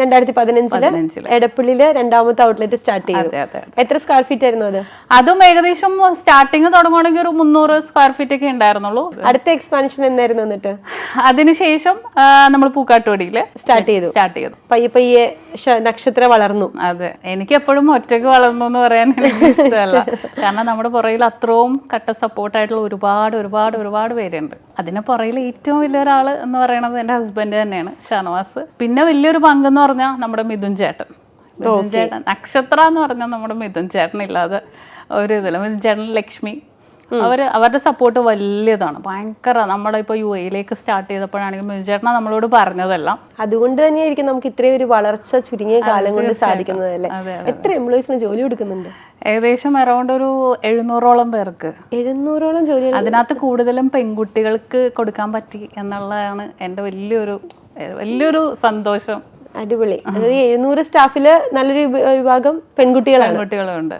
രണ്ടായിരത്തി പതിനഞ്ചിൽ. എടപ്പള്ളിയിൽ രണ്ടാമത്തെ ഔട്ട്ലെറ്റ് സ്റ്റാർട്ട് ചെയ്തു. എത്ര സ്ക്വയർ ഫീറ്റ് ആയിരുന്നു അത്? അതും ഏകദേശം സ്റ്റാർട്ടിങ് തുടങ്ങുകയാണെങ്കിൽ ഒരു മുന്നൂറ് സ്ക്വയർ ഫീറ്റ് ഒക്കെ ഉണ്ടായിരുന്നുള്ളൂ. അടുത്ത എക്സ്പാൻഷൻ എന്നായിരുന്നു എന്നിട്ട്? അതിനുശേഷം നമ്മൾ പൂക്കാട്ടുപടിയിൽ സ്റ്റാർട്ട് ചെയ്തു. സ്റ്റാർട്ട് ചെയ്തു. പയ്യെ പയ്യെ നക്ഷത്രം വളർന്നു. അതെ എനിക്ക് എപ്പോഴും ഒറ്റയ്ക്ക് വളർന്നു എന്ന് പറയാൻ എനിക്ക് ഇഷ്ടമല്ല. കാരണം നമ്മുടെ പുറകിൽ അത്രയും കട്ട സപ്പോർട്ടായിട്ടുള്ള ഒരുപാട് ഒരുപാട് ഒരുപാട് പേരുണ്ട്. അതിന് പുറകിൽ ഏറ്റവും വലിയ ഒരാൾ എന്ന് പറയുന്നത് എന്റെ ഹസ്ബൻഡ് തന്നെയാണ് ഷാനവാസ്. പിന്നെ വലിയൊരു പങ്ക് എന്ന് പറഞ്ഞാൽ നമ്മുടെ മിഥുൻ ചേട്ടൻ. മിഥുൻ ചേട്ടൻ നക്ഷത്ര എന്ന് പറഞ്ഞാൽ നമ്മുടെ മിഥുൻ ചേട്ടൻ ഇല്ലാതെ ഒരു ഇതില്ല. മിഥുൻ ചേട്ടൻ ലക്ഷ്മി. അവർ അവരുടെ സപ്പോർട്ട് വലിയതാണ്. ഭയങ്കര നമ്മുടെ ഇപ്പോൾ യു എയിലേക്ക് സ്റ്റാർട്ട് ചെയ്തപ്പോഴാണെങ്കിലും മിഥുൻ ചേട്ടനാ നമ്മളോട് പറഞ്ഞതെല്ലാം. അതുകൊണ്ട് തന്നെയായിരിക്കും നമുക്ക് ഇത്രയും ഒരു വളർച്ച ചുരുങ്ങിയ കാലം കൊണ്ട് സാധിക്കുന്നത് അല്ലേ? എത്ര എംപ്ലോയീസിന് ജോലി കൊടുക്കുന്നുണ്ട്? ഏകദേശം അറൗണ്ട് ഒരു എഴുന്നൂറോളം പേർക്ക്. എഴുന്നൂറോളം ജോലി അതിനകത്ത് കൂടുതലും പെൺകുട്ടികൾക്ക് കൊടുക്കാൻ പറ്റി എന്നുള്ളതാണ് എന്റെ വലിയൊരു വലിയൊരു സന്തോഷം. അടിപൊളി. അതായത് എഴുന്നൂറ് സ്റ്റാഫിൽ നല്ലൊരു വിഭാഗം പെൺകുട്ടികളാണ്. പെൺകുട്ടികളുണ്ട്.